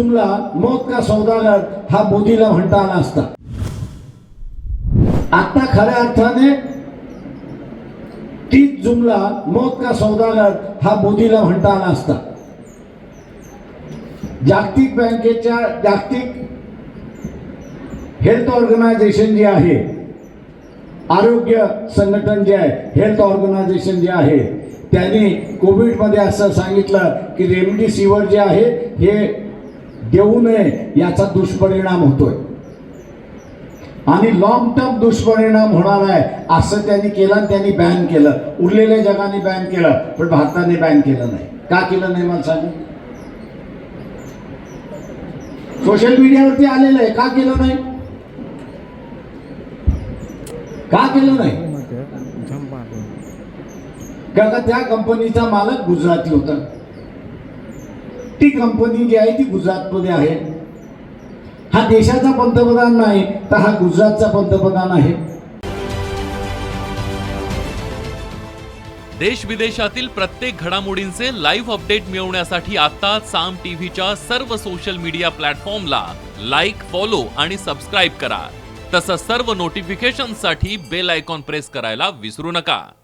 जुमला मौत का सौदागर हा मोदीला म्हणता आला असता. आता खऱ्या अर्थाने तीच जुमला मौत का सौदागर हा मोदीला म्हणता आला असता. जागतिक बँकेच्या जागतिक हेल्थ ऑर्गनायझेशन जे आहे आरोग्य संघटन जे आहे हेल्थ ऑर्गनायझेशन जे आहे त्यांनी कोविडमध्ये असं सांगितलं की रेमडेसिवीर जे आहे हे देऊ नये याचा दुष्परिणाम होतोय. आणि लॉंग टर्म दुष्परिणाम होणार आहे असं त्यांनी केलं आणि त्यांनी बॅन केलं. उरलेल्या जगाने बॅन केलं पण भारताने बॅन केलं नाही. का केलं नाही मला सांगा सोशल मीडियावरती आलेलं आहे का केलं नाही? का केलं नाही? का का त्या कंपनीचा मालक गुजराती होता. ती कंपनी जी आहे ती गुजरातमध्ये आहे. हा देशाचा पंतप्रधान नाही तर हा गुजरातचा पंतप्रधान आहे. देश विदेशातील प्रत्येक घडामोडींचे लाईव्ह अपडेट मिळवण्यासाठी आता साम टीव्हीच्या सर्व सोशल मीडिया प्लॅटफॉर्मला लाईक फॉलो आणि सबस्क्राईब करा. तसंच सर्व नोटिफिकेशनसाठी बेल आयकॉन प्रेस करायला विसरू नका.